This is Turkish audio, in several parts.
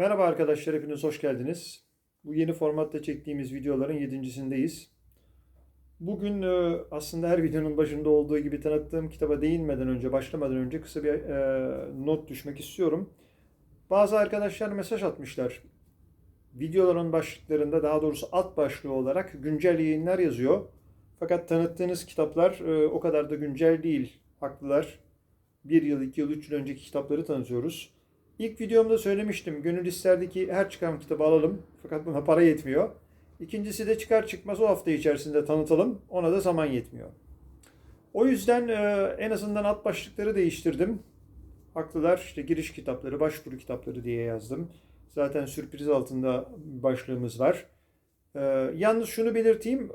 Merhaba arkadaşlar, hepiniz hoş geldiniz. Bu yeni formatta çektiğimiz videoların yedincisindeyiz. Bugün e, aslında her videonun başında olduğu gibi tanıttığım kitaba değinmeden önce, başlamadan önce kısa bir e, not düşmek istiyorum. Bazı arkadaşlar mesaj atmışlar. Videoların başlıklarında, daha doğrusu alt başlığı olarak güncel yayınlar yazıyor. Fakat tanıttığınız kitaplar e, o kadar da güncel değil. Haklılar. Bir yıl, iki yıl, üç yıl önceki kitapları tanıtıyoruz. İlk videomda söylemiştim. Gönül isterdi ki her çıkan kitabı alalım. Fakat buna para yetmiyor. İkincisi de çıkar çıkmaz o hafta içerisinde tanıtalım. Ona da zaman yetmiyor. O yüzden e, en azından alt başlıkları değiştirdim. Haklılar işte giriş kitapları, başvuru kitapları diye yazdım. Zaten sürpriz altında başlığımız var. E, yalnız şunu belirteyim.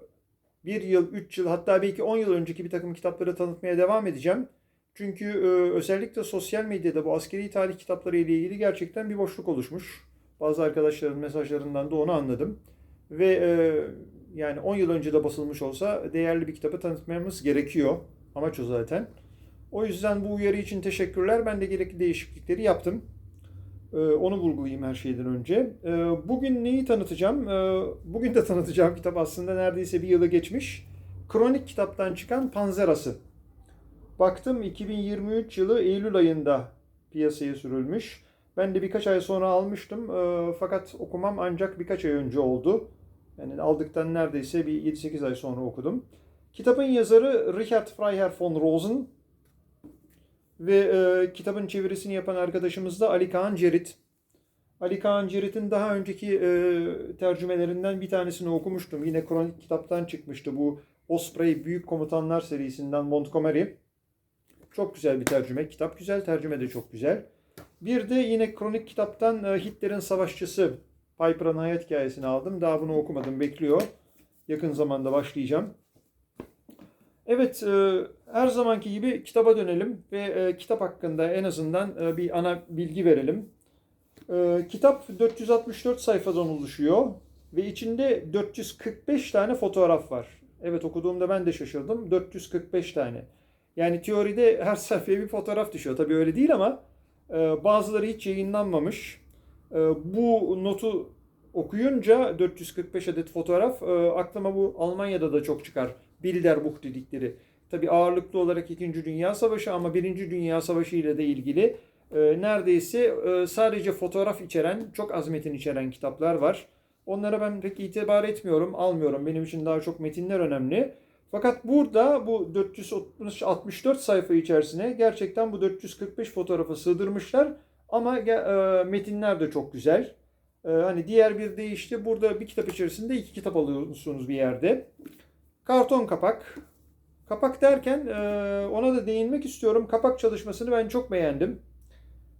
Bir yıl, üç yıl hatta belki on yıl önceki bir takım kitapları tanıtmaya devam edeceğim. Çünkü e, özellikle sosyal medyada bu askeri tarih kitapları ile ilgili gerçekten bir boşluk oluşmuş. Bazı arkadaşların mesajlarından da onu anladım. Ve e, yani 10 yıl önce de basılmış olsa değerli bir kitabı tanıtmamız gerekiyor. Amaç o zaten. O yüzden bu uyarı için teşekkürler. Ben de gerekli değişiklikleri yaptım. E, onu vurgulayayım her şeyden önce. E, bugün neyi tanıtacağım? E, bugün de tanıtacağım kitap aslında neredeyse bir yılı geçmiş. Kronik kitaptan çıkan Panzerası. Baktım 2023 yılı Eylül ayında piyasaya sürülmüş. Ben de birkaç ay sonra almıştım. E, fakat okumam ancak birkaç ay önce oldu. Yani aldıktan neredeyse bir 7-8 ay sonra okudum. Kitabın yazarı Richard Freiherr von Rosen ve e, kitabın çevirisini yapan arkadaşımız da Ali Kaan Cerit. Ali Kaan Cerit'in daha önceki e, tercümelerinden bir tanesini okumuştum. Yine kronik kitaptan çıkmıştı bu Osprey Büyük Komutanlar serisinden Montgomery. Çok güzel bir tercüme. Kitap güzel, tercüme de çok güzel. Bir de yine kronik kitaptan e, Hitler'in Savaşçısı Piper'ın hayat hikayesini aldım. Daha bunu okumadım, bekliyor. Yakın zamanda başlayacağım. Evet, e, her zamanki gibi kitaba dönelim ve e, kitap hakkında en azından bir ana bilgi verelim. Kitap 464 sayfadan oluşuyor ve içinde 445 tane fotoğraf var. Evet okuduğumda ben de şaşırdım. 445 tane. Yani teoride her sayfaya bir fotoğraf düşüyor. Tabii öyle değil ama e, bazıları hiç yayınlanmamış. E, bu notu okuyunca 445 adet fotoğraf e, aklıma bu Almanya'da da çok çıkar. Bilderbuch dedikleri. Tabii ağırlıklı olarak 2. Dünya Savaşı ama 1. Dünya Savaşı ile de ilgili neredeyse sadece fotoğraf içeren, çok az metin içeren kitaplar var. Onlara ben pek itibar etmiyorum, almıyorum. Benim için daha çok metinler önemli. Fakat burada bu 464 sayfa içerisine gerçekten bu 445 fotoğrafı sığdırmışlar. Ama e, metinler de çok güzel. E, hani diğer bir deyişle burada bir kitap içerisinde iki kitap alıyorsunuz bir yerde. Karton kapak. Kapak derken e, ona da değinmek istiyorum. Kapak çalışmasını ben çok beğendim.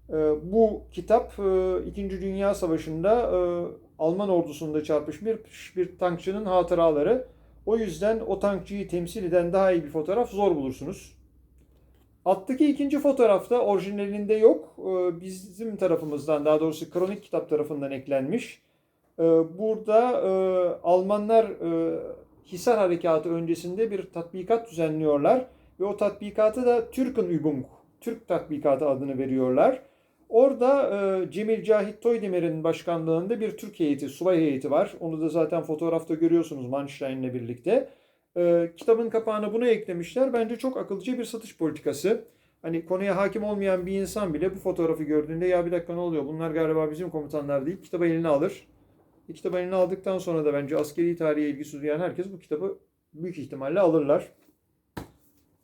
E, bu kitap e, İkinci Dünya Savaşı'nda e, Alman ordusunda çarpışmış bir tankçının hatıraları. O yüzden o tankçıyı temsil eden daha iyi bir fotoğraf zor bulursunuz. Alttaki ikinci fotoğrafta orijinalinde yok. Ee, bizim tarafımızdan daha doğrusu kronik kitap tarafından eklenmiş. Ee, burada e, Almanlar e, Hisar Harekatı öncesinde bir tatbikat düzenliyorlar. Ve o tatbikatı da Türkenübung, Türk tatbikatı adını veriyorlar. Orada e, Cemil Cahit Toydemir'in başkanlığında bir Türk heyeti, subay heyeti var. Onu da zaten fotoğrafta görüyorsunuz Manstein'le birlikte. E, kitabın kapağına bunu eklemişler. Bence çok akıllıca bir satış politikası. Hani konuya hakim olmayan bir insan bile bu fotoğrafı gördüğünde ya bir dakika ne oluyor bunlar galiba bizim komutanlar değil kitabı eline alır. E, kitabı eline aldıktan sonra da bence askeri tarihe ilgisi duyan herkes bu kitabı büyük ihtimalle alırlar.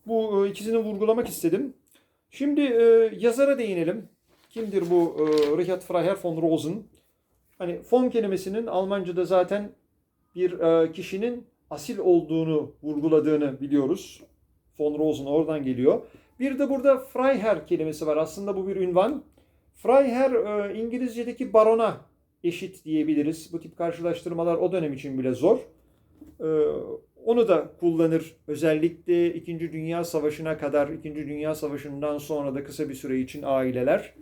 Bu e, ikisini vurgulamak istedim. Şimdi e, yazara değinelim. Kimdir bu e, Richard Freiherr von Rosen? Hani von kelimesinin Almanca'da zaten bir e, kişinin asil olduğunu vurguladığını biliyoruz. Von Rosen oradan geliyor. Bir de burada Freiherr kelimesi var. Aslında bu bir ünvan. Freiherr e, İngilizce'deki barona eşit diyebiliriz. Bu tip karşılaştırmalar o dönem için bile zor. E, onu da kullanır. Özellikle 2. Dünya Savaşı'na kadar, 2. Dünya Savaşı'ndan sonra da kısa bir süre için aileler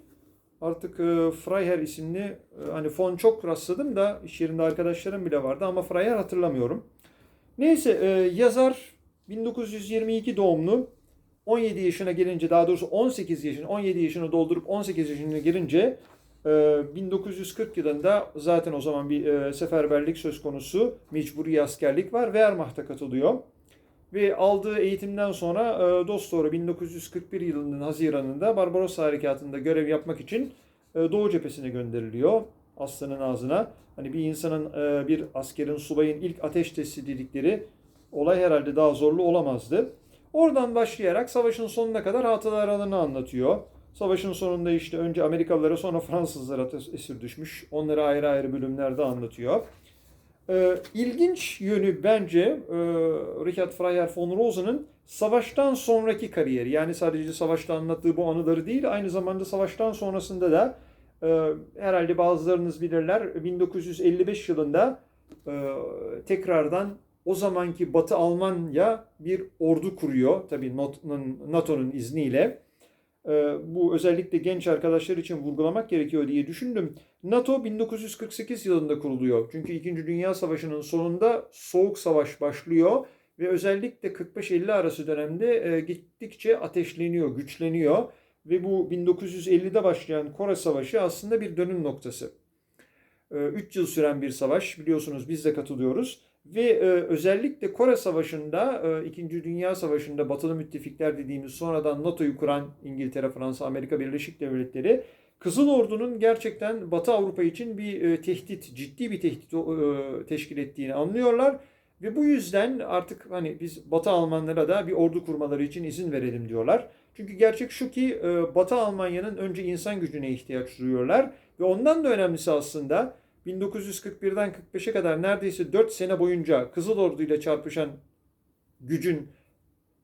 Artık e, Freiherr isimli e, hani fon çok rastladım da iş yerinde arkadaşlarım bile vardı ama Freiherr hatırlamıyorum. Neyse e, yazar 1922 doğumlu 17 yaşına gelince daha doğrusu 18 yaşını 17 yaşını doldurup 18 yaşına girince Ee, 1940 yılında zaten o zaman bir e, seferberlik söz konusu. Mecburi askerlik var. Wehrmacht'a katılıyor. Ve aldığı eğitimden sonra e, dosdoğru 1941 yılının Haziran'ında Barbarossa Harekatı'nda görev yapmak için e, Doğu cephesine gönderiliyor. Aslanın ağzına. Hani bir insanın, e, bir askerin, subayın ilk ateş testi dedikleri olay herhalde daha zorlu olamazdı. Oradan başlayarak savaşın sonuna kadar hatıralarını anlatıyor. Savaşın sonunda işte önce Amerikalılara sonra Fransızlara esir düşmüş. Onları ayrı ayrı bölümlerde anlatıyor. Ee, ilginç yönü bence e, Richard Freiherr von Rosen'ın savaştan sonraki kariyeri. Yani sadece savaşta anlattığı bu anıları değil, aynı zamanda savaştan sonrasında da e, herhalde bazılarınız bilirler 1955 yılında e, tekrardan o zamanki Batı Almanya bir ordu kuruyor. Tabii NATO'nun izniyle. Ee, bu özellikle genç arkadaşlar için vurgulamak gerekiyor diye düşündüm. NATO 1948 yılında kuruluyor. Çünkü 2. Dünya Savaşı'nın sonunda Soğuk Savaş başlıyor ve özellikle 45-50 arası dönemde e, gittikçe ateşleniyor, güçleniyor ve bu 1950'de başlayan Kore Savaşı aslında bir dönüm noktası. 3 ee, yıl süren bir savaş biliyorsunuz biz de katılıyoruz ve e, özellikle Kore Savaşı'nda, e, İkinci Dünya Savaşı'nda batılı müttefikler dediğimiz sonradan NATO'yu kuran İngiltere, Fransa, Amerika Birleşik Devletleri Kızıl Ordu'nun gerçekten Batı Avrupa için bir e, tehdit, ciddi bir tehdit e, teşkil ettiğini anlıyorlar. Ve bu yüzden artık hani biz Batı Almanlara da bir ordu kurmaları için izin verelim diyorlar. Çünkü gerçek şu ki e, Batı Almanya'nın önce insan gücüne ihtiyaç duyuyorlar. Ve ondan da önemlisi aslında 1941'den 45'e kadar neredeyse 4 sene boyunca Kızıl Ordu ile çarpışan gücün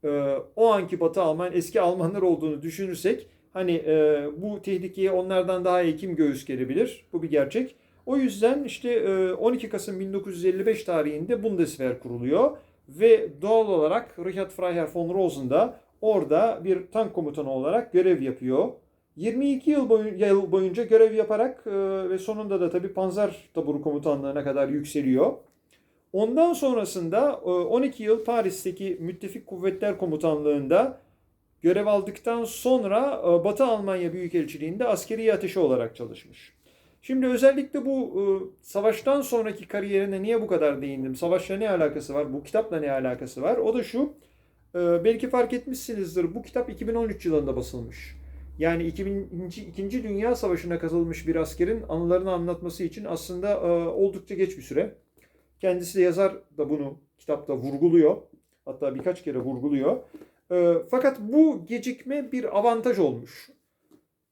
e, o anki Batı Alman eski Almanlar olduğunu düşünürsek hani e, bu tehlikeye onlardan daha iyi kim göğüs gerebilir? Bu bir gerçek. O yüzden işte e, 12 Kasım 1955 tarihinde Bundeswehr kuruluyor ve doğal olarak Richard Freiherr von Rosen da orada bir tank komutanı olarak görev yapıyor. 22 yıl, boyunca, yıl boyunca görev yaparak e, ve sonunda da tabii Panzer Taburu Komutanlığı'na kadar yükseliyor. Ondan sonrasında e, 12 yıl Paris'teki Müttefik Kuvvetler Komutanlığı'nda görev aldıktan sonra e, Batı Almanya Büyükelçiliği'nde askeri ateşi olarak çalışmış. Şimdi özellikle bu e, savaştan sonraki kariyerine niye bu kadar değindim? Savaşla ne alakası var? Bu kitapla ne alakası var? O da şu. E, belki fark etmişsinizdir. Bu kitap 2013 yılında basılmış. Yani 2002. 2. Dünya Savaşı'na katılmış bir askerin anılarını anlatması için aslında e, oldukça geç bir süre. Kendisi de yazar da bunu kitapta vurguluyor. Hatta birkaç kere vurguluyor. E, fakat bu gecikme bir avantaj olmuş.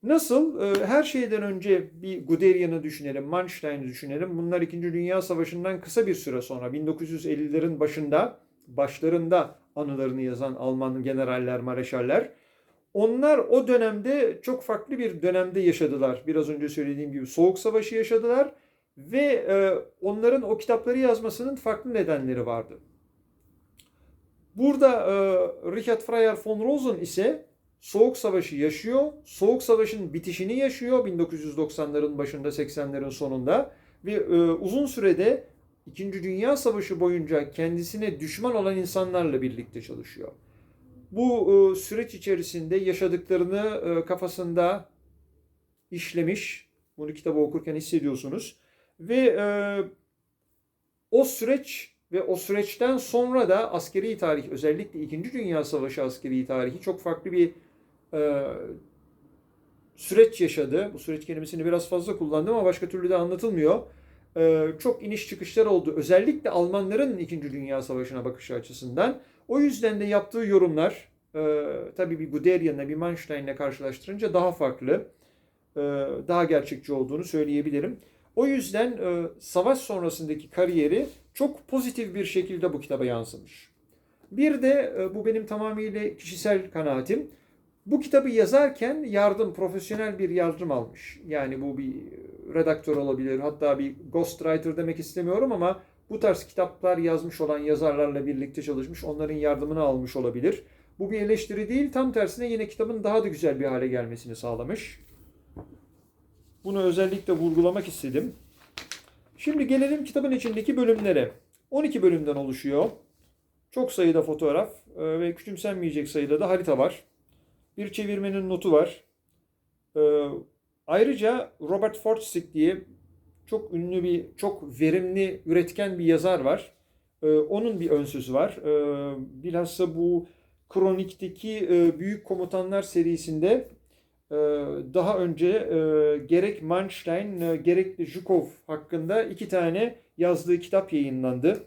Nasıl? E, her şeyden önce bir Guderian'ı düşünelim, Manstein'ı düşünelim. Bunlar 2. Dünya Savaşı'ndan kısa bir süre sonra 1950'lerin başında, başlarında anılarını yazan Alman generaller, mareşaller onlar o dönemde çok farklı bir dönemde yaşadılar. Biraz önce söylediğim gibi Soğuk Savaşı yaşadılar ve e, onların o kitapları yazmasının farklı nedenleri vardı. Burada e, Richard Freiherr von Rosen ise Soğuk Savaşı yaşıyor. Soğuk Savaş'ın bitişini yaşıyor 1990'ların başında 80'lerin sonunda ve e, uzun sürede İkinci Dünya Savaşı boyunca kendisine düşman olan insanlarla birlikte çalışıyor bu e, süreç içerisinde yaşadıklarını e, kafasında işlemiş. Bunu kitabı okurken hissediyorsunuz. Ve e, o süreç ve o süreçten sonra da askeri tarih özellikle 2. Dünya Savaşı askeri tarihi çok farklı bir süreç yaşadı. Bu süreç kelimesini biraz fazla kullandım ama başka türlü de anlatılmıyor. çok iniş çıkışlar oldu. Özellikle Almanların 2. Dünya Savaşı'na bakışı açısından. O yüzden de yaptığı yorumlar e, tabii bir Guderian'la bir Manstein'le karşılaştırınca daha farklı, e, daha gerçekçi olduğunu söyleyebilirim. O yüzden e, savaş sonrasındaki kariyeri çok pozitif bir şekilde bu kitaba yansımış. Bir de e, bu benim tamamıyla kişisel kanaatim. Bu kitabı yazarken yardım, profesyonel bir yardım almış. Yani bu bir redaktör olabilir, hatta bir ghostwriter demek istemiyorum ama bu tarz kitaplar yazmış olan yazarlarla birlikte çalışmış, onların yardımını almış olabilir. Bu bir eleştiri değil, tam tersine yine kitabın daha da güzel bir hale gelmesini sağlamış. Bunu özellikle vurgulamak istedim. Şimdi gelelim kitabın içindeki bölümlere. 12 bölümden oluşuyor. Çok sayıda fotoğraf e, ve küçümsenmeyecek sayıda da harita var. Bir çevirmenin notu var. E, ayrıca Robert Forsyth diye çok ünlü bir, çok verimli, üretken bir yazar var. Ee, onun bir ön sözü var. Ee, bilhassa bu Kronik'teki e, Büyük Komutanlar serisinde e, daha önce e, gerek Manstein e, gerek de Zhukov hakkında iki tane yazdığı kitap yayınlandı.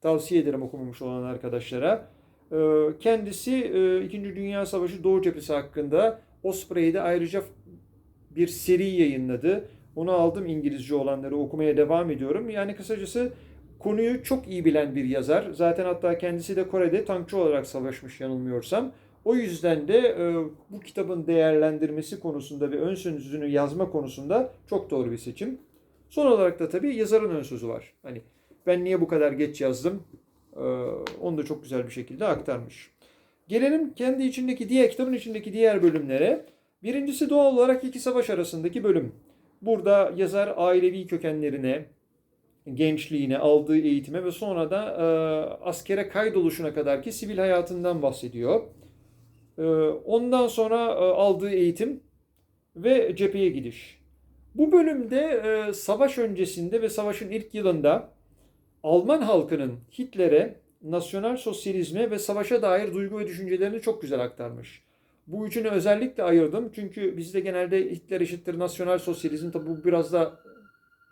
Tavsiye ederim okumamış olan arkadaşlara. E, kendisi e, İkinci Dünya Savaşı Doğu Cephesi hakkında Osprey'de ayrıca bir seri yayınladı. Onu aldım İngilizce olanları okumaya devam ediyorum. Yani kısacası konuyu çok iyi bilen bir yazar. Zaten hatta kendisi de Kore'de tankçı olarak savaşmış yanılmıyorsam. O yüzden de e, bu kitabın değerlendirmesi konusunda ve ön sözünü yazma konusunda çok doğru bir seçim. Son olarak da tabii yazarın ön sözü var. Hani ben niye bu kadar geç yazdım? E, onu da çok güzel bir şekilde aktarmış. Gelelim kendi içindeki diğer kitabın içindeki diğer bölümlere. Birincisi doğal olarak iki savaş arasındaki bölüm. Burada yazar ailevi kökenlerine, gençliğine, aldığı eğitime ve sonra da e, askere kaydoluşuna kadar ki sivil hayatından bahsediyor. E, ondan sonra e, aldığı eğitim ve cepheye gidiş. Bu bölümde e, savaş öncesinde ve savaşın ilk yılında Alman halkının Hitler'e, nasyonel sosyalizme ve savaşa dair duygu ve düşüncelerini çok güzel aktarmış. Bu üçünü özellikle ayırdım çünkü bizde genelde Hitler eşittir nasyonel sosyalizm tabi bu biraz da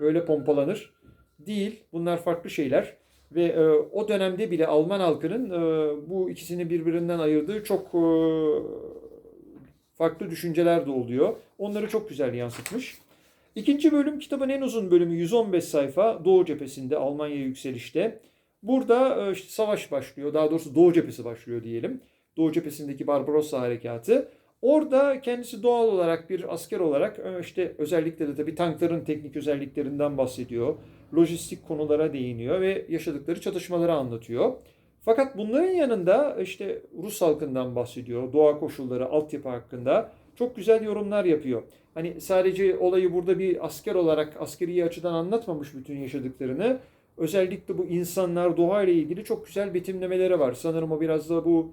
öyle pompalanır. Değil. Bunlar farklı şeyler. Ve e, o dönemde bile Alman halkının e, bu ikisini birbirinden ayırdığı çok e, farklı düşünceler de oluyor. Onları çok güzel yansıtmış. İkinci bölüm kitabın en uzun bölümü 115 sayfa Doğu cephesinde Almanya yükselişte. Burada e, işte savaş başlıyor. Daha doğrusu Doğu cephesi başlıyor diyelim. Doğu cephesindeki Barbarossa harekatı. Orada kendisi doğal olarak bir asker olarak e, işte özellikle de tabii tankların teknik özelliklerinden bahsediyor. Lojistik konulara değiniyor ve yaşadıkları çatışmaları anlatıyor. Fakat bunların yanında işte Rus halkından bahsediyor. Doğa koşulları, altyapı hakkında çok güzel yorumlar yapıyor. Hani sadece olayı burada bir asker olarak askeri açıdan anlatmamış bütün yaşadıklarını. Özellikle bu insanlar doğa ile ilgili çok güzel betimlemeleri var. Sanırım o biraz da bu e,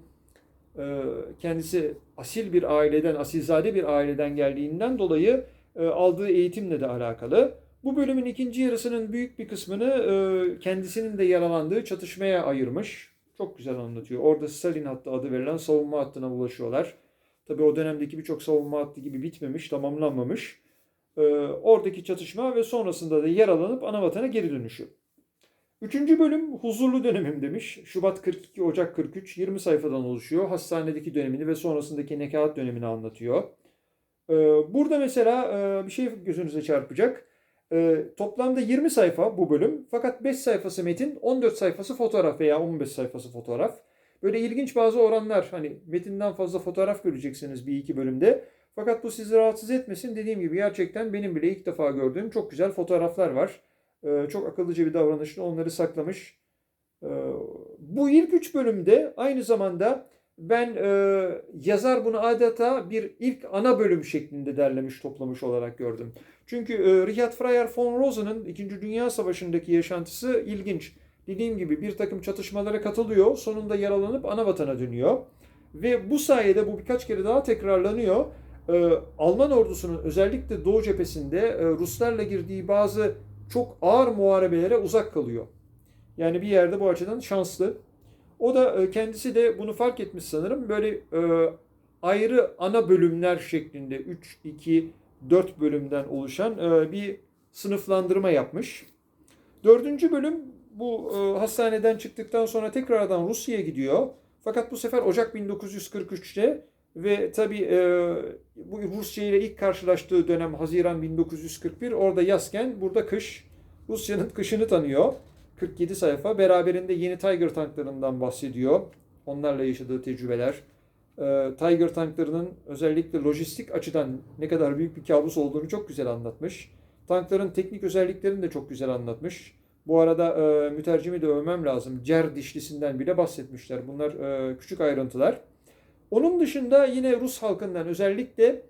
kendisi asil bir aileden, asilzade bir aileden geldiğinden dolayı e, aldığı eğitimle de alakalı. Bu bölümün ikinci yarısının büyük bir kısmını e, kendisinin de yaralandığı çatışmaya ayırmış. Çok güzel anlatıyor. Orada Stalin hattı adı verilen savunma hattına ulaşıyorlar. Tabii o dönemdeki birçok savunma hattı gibi bitmemiş, tamamlanmamış. Oradaki çatışma ve sonrasında da yaralanıp ana vatana geri dönüşü. Üçüncü bölüm huzurlu dönemim demiş. Şubat 42, Ocak 43, 20 sayfadan oluşuyor. Hastanedeki dönemini ve sonrasındaki nekaat dönemini anlatıyor. Burada mesela bir şey gözünüze çarpacak. Toplamda 20 sayfa bu bölüm. Fakat 5 sayfası metin, 14 sayfası fotoğraf veya 15 sayfası fotoğraf. Böyle ilginç bazı oranlar. Hani metinden fazla fotoğraf göreceksiniz bir iki bölümde. Fakat bu sizi rahatsız etmesin. Dediğim gibi gerçekten benim bile ilk defa gördüğüm çok güzel fotoğraflar var. Ee, çok akıllıca bir davranışla onları saklamış. Ee, bu ilk üç bölümde aynı zamanda ben e, yazar bunu adeta bir ilk ana bölüm şeklinde derlemiş toplamış olarak gördüm. Çünkü e, Richard Freyer von Rosen'ın 2. Dünya Savaşı'ndaki yaşantısı ilginç. Dediğim gibi bir takım çatışmalara katılıyor. Sonunda yaralanıp ana vatana dönüyor. Ve bu sayede bu birkaç kere daha tekrarlanıyor. Ee, Alman ordusunun özellikle Doğu cephesinde e, Ruslarla girdiği bazı çok ağır muharebelere uzak kalıyor. Yani bir yerde bu açıdan şanslı. O da e, kendisi de bunu fark etmiş sanırım. Böyle e, ayrı ana bölümler şeklinde 3, 2, 4 bölümden oluşan e, bir sınıflandırma yapmış. Dördüncü bölüm bu hastaneden çıktıktan sonra tekrardan Rusya'ya gidiyor. Fakat bu sefer Ocak 1943'te ve tabi bu Rusya ile ilk karşılaştığı dönem Haziran 1941 orada yazken burada kış. Rusya'nın kışını tanıyor. 47 sayfa. Beraberinde yeni Tiger tanklarından bahsediyor. Onlarla yaşadığı tecrübeler. Tiger tanklarının özellikle lojistik açıdan ne kadar büyük bir kabus olduğunu çok güzel anlatmış. Tankların teknik özelliklerini de çok güzel anlatmış. Bu arada e, mütercimi de övmem lazım. Cer dişlisinden bile bahsetmişler. Bunlar e, küçük ayrıntılar. Onun dışında yine Rus halkından özellikle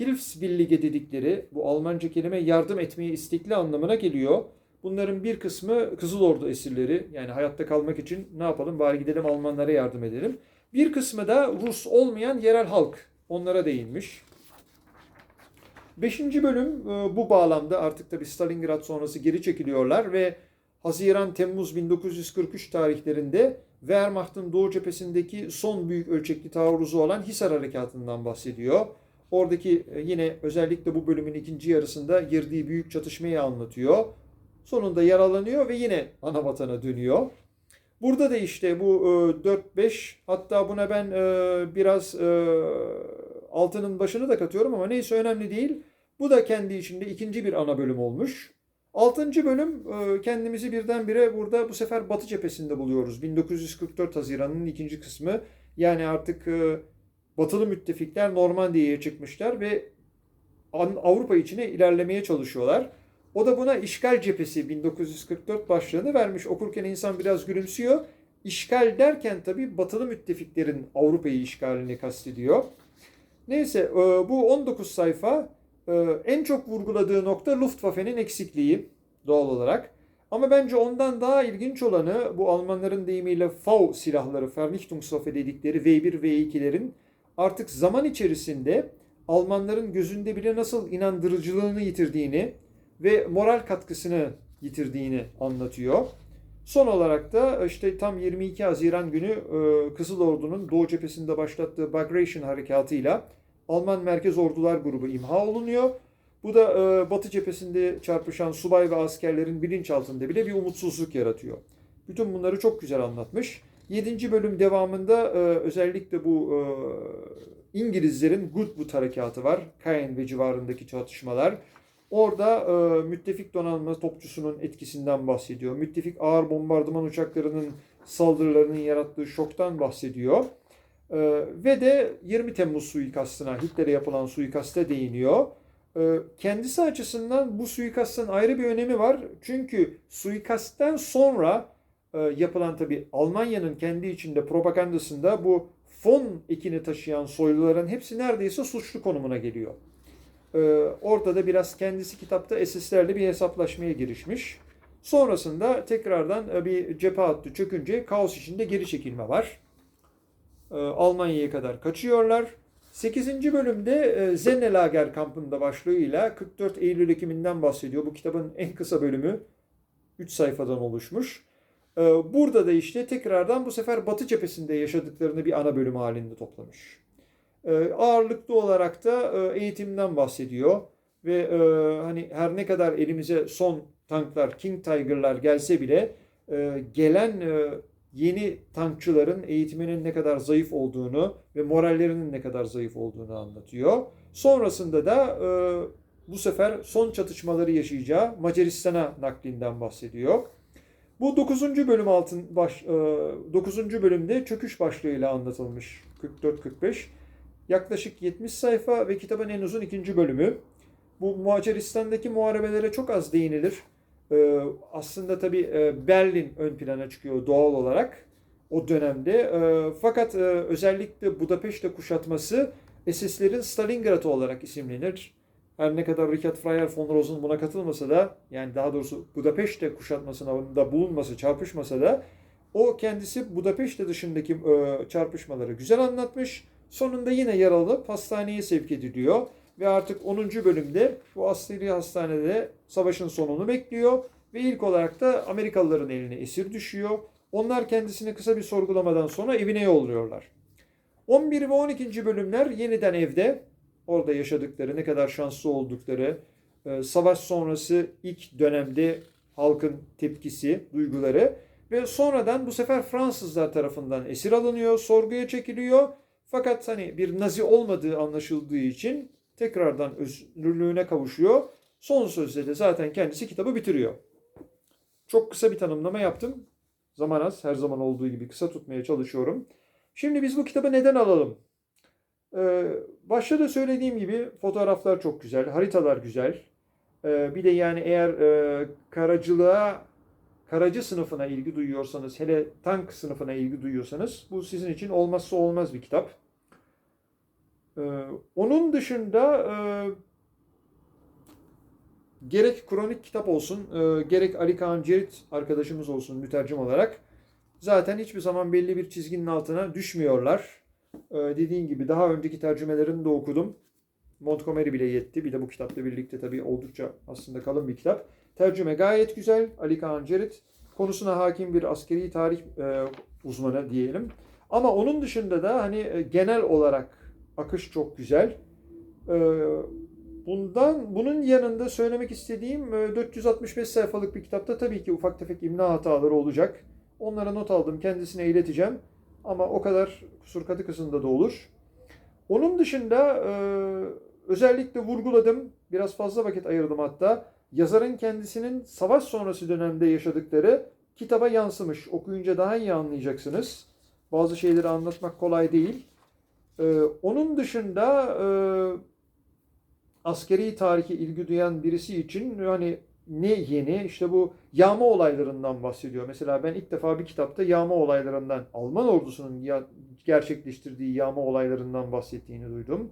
Hilfsbillige dedikleri bu Almanca kelime yardım etmeye istekli anlamına geliyor. Bunların bir kısmı Kızıl Ordu esirleri yani hayatta kalmak için ne yapalım bari gidelim Almanlara yardım edelim. Bir kısmı da Rus olmayan yerel halk onlara değinmiş. Beşinci bölüm e, bu bağlamda artık tabi Stalingrad sonrası geri çekiliyorlar ve Haziran-Temmuz 1943 tarihlerinde Wehrmacht'ın Doğu cephesindeki son büyük ölçekli taarruzu olan Hisar Harekatı'ndan bahsediyor. Oradaki e, yine özellikle bu bölümün ikinci yarısında girdiği büyük çatışmayı anlatıyor. Sonunda yaralanıyor ve yine ana vatana dönüyor. Burada da işte bu e, 4-5 hatta buna ben e, biraz e, altının başını da katıyorum ama neyse önemli değil. Bu da kendi içinde ikinci bir ana bölüm olmuş. Altıncı bölüm e, kendimizi birdenbire burada bu sefer Batı cephesinde buluyoruz. 1944 Haziran'ın ikinci kısmı. Yani artık e, batılı müttefikler Normandiya'ya çıkmışlar ve Avrupa içine ilerlemeye çalışıyorlar. O da buna işgal cephesi 1944 başlığını vermiş. Okurken insan biraz gülümsüyor. İşgal derken tabii batılı müttefiklerin Avrupa'yı işgalini kastediyor. Neyse e, bu 19 sayfa en çok vurguladığı nokta Luftwaffe'nin eksikliği doğal olarak. Ama bence ondan daha ilginç olanı bu Almanların deyimiyle V silahları, Vernichtungswaffe dedikleri V1 V2'lerin artık zaman içerisinde Almanların gözünde bile nasıl inandırıcılığını yitirdiğini ve moral katkısını yitirdiğini anlatıyor. Son olarak da işte tam 22 Haziran günü e, Kızıl Ordu'nun Doğu cephesinde başlattığı Bagration harekatıyla Alman Merkez Ordular Grubu imha olunuyor. Bu da e, Batı cephesinde çarpışan subay ve askerlerin bilinçaltında bile bir umutsuzluk yaratıyor. Bütün bunları çok güzel anlatmış. 7. bölüm devamında e, özellikle bu İngilizlerin Goodwood harekatı var. Caen ve civarındaki çatışmalar. Orada e, müttefik donanma topçusunun etkisinden bahsediyor. Müttefik ağır bombardıman uçaklarının saldırılarının yarattığı şoktan bahsediyor. E, ve de 20 Temmuz suikastına, Hitler'e yapılan suikaste değiniyor. E, kendisi açısından bu suikastın ayrı bir önemi var. Çünkü suikastten sonra e, yapılan tabi Almanya'nın kendi içinde propagandasında bu fon ekini taşıyan soyluların hepsi neredeyse suçlu konumuna geliyor. Ee, orada da biraz kendisi kitapta SS'lerle bir hesaplaşmaya girişmiş. Sonrasında tekrardan e, bir cephe hattı çökünce kaos içinde geri çekilme var. Ee, Almanya'ya kadar kaçıyorlar. 8. bölümde e, Zennelager kampında başlığıyla 44 Eylül Ekiminden bahsediyor. Bu kitabın en kısa bölümü 3 sayfadan oluşmuş. Ee, burada da işte tekrardan bu sefer Batı cephesinde yaşadıklarını bir ana bölüm halinde toplamış. Ağırlıklı olarak da e, eğitimden bahsediyor ve e, hani her ne kadar elimize son tanklar, King Tiger'lar gelse bile e, gelen yeni tankçıların eğitiminin ne kadar zayıf olduğunu ve morallerinin ne kadar zayıf olduğunu anlatıyor. Sonrasında da bu sefer son çatışmaları yaşayacağı Macaristan'a naklinden bahsediyor. Bu 9. bölüm altın baş 9. bölümde çöküş başlığıyla anlatılmış 44-45. Yaklaşık 70 sayfa ve kitabın en uzun ikinci bölümü. Bu Macaristan'daki muharebelere çok az değinilir. Ee, aslında tabii e, Berlin ön plana çıkıyor doğal olarak o dönemde. E, fakat e, özellikle Budapeşte kuşatması SS'lerin Stalingrad'ı olarak isimlenir. Her ne kadar Richard Freyer von Rosen buna katılmasa da yani daha doğrusu Budapeşte kuşatmasına da bulunması, çarpışmasa da o kendisi Budapeşte dışındaki e, çarpışmaları güzel anlatmış Sonunda yine yaralanıp hastaneye sevk ediliyor. Ve artık 10. bölümde bu askeri hastanede savaşın sonunu bekliyor. Ve ilk olarak da Amerikalıların eline esir düşüyor. Onlar kendisini kısa bir sorgulamadan sonra evine yolluyorlar. 11 ve 12. bölümler yeniden evde. Orada yaşadıkları, ne kadar şanslı oldukları, e, savaş sonrası ilk dönemde halkın tepkisi, duyguları ve sonradan bu sefer Fransızlar tarafından esir alınıyor, sorguya çekiliyor fakat hani bir nazi olmadığı anlaşıldığı için tekrardan özgürlüğüne kavuşuyor. Son sözde de zaten kendisi kitabı bitiriyor. Çok kısa bir tanımlama yaptım. Zaman az, her zaman olduğu gibi kısa tutmaya çalışıyorum. Şimdi biz bu kitabı neden alalım? Ee, başta da söylediğim gibi fotoğraflar çok güzel, haritalar güzel. Ee, bir de yani eğer e, karacılığa, karacı sınıfına ilgi duyuyorsanız, hele tank sınıfına ilgi duyuyorsanız bu sizin için olmazsa olmaz bir kitap. Ee, onun dışında e, gerek kronik kitap olsun, e, gerek Ali Kaan Cerit arkadaşımız olsun mütercim olarak zaten hiçbir zaman belli bir çizginin altına düşmüyorlar. E, dediğin gibi daha önceki tercümelerini de okudum. Montgomery bile yetti. Bir de bu kitapla birlikte tabii oldukça aslında kalın bir kitap. Tercüme gayet güzel. Ali Kaan Cerit. Konusuna hakim bir askeri tarih e, uzmanı diyelim. Ama onun dışında da hani e, genel olarak akış çok güzel. E, bundan bunun yanında söylemek istediğim e, 465 sayfalık bir kitapta tabii ki ufak tefek imla hataları olacak. Onlara not aldım. Kendisine ileteceğim. Ama o kadar kusur katı kısımda da olur. Onun dışında e, özellikle vurguladım. Biraz fazla vakit ayırdım hatta. Yazarın kendisinin savaş sonrası dönemde yaşadıkları kitaba yansımış. Okuyunca daha iyi anlayacaksınız. Bazı şeyleri anlatmak kolay değil. E, onun dışında e, askeri tarihe ilgi duyan birisi için hani ne yeni işte bu yağma olaylarından bahsediyor. Mesela ben ilk defa bir kitapta yağma olaylarından Alman ordusunun ya, gerçekleştirdiği yağma olaylarından bahsettiğini duydum.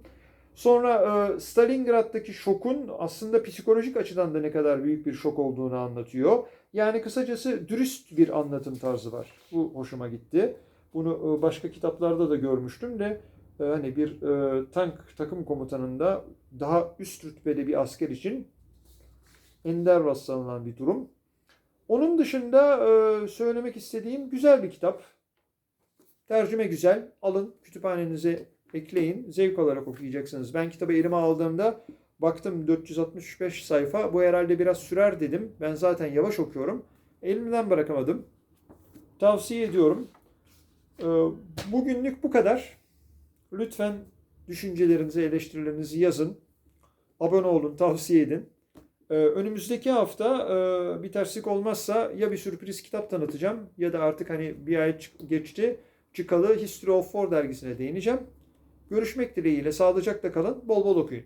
Sonra e, Stalingrad'daki şokun aslında psikolojik açıdan da ne kadar büyük bir şok olduğunu anlatıyor. Yani kısacası dürüst bir anlatım tarzı var. Bu hoşuma gitti. Bunu e, başka kitaplarda da görmüştüm de e, hani bir e, tank takım komutanında daha üst rütbeli bir asker için ender rastlanılan bir durum. Onun dışında e, söylemek istediğim güzel bir kitap. Tercüme güzel. Alın kütüphanenize ekleyin. Zevk alarak okuyacaksınız. Ben kitabı elime aldığımda baktım 465 sayfa. Bu herhalde biraz sürer dedim. Ben zaten yavaş okuyorum. Elimden bırakamadım. Tavsiye ediyorum. E, bugünlük bu kadar. Lütfen düşüncelerinizi, eleştirilerinizi yazın. Abone olun, tavsiye edin. Ee, önümüzdeki hafta e, bir terslik olmazsa ya bir sürpriz kitap tanıtacağım ya da artık hani bir ay geçti çıkalı History of War dergisine değineceğim. Görüşmek dileğiyle sağlıcakla kalın, bol bol okuyun.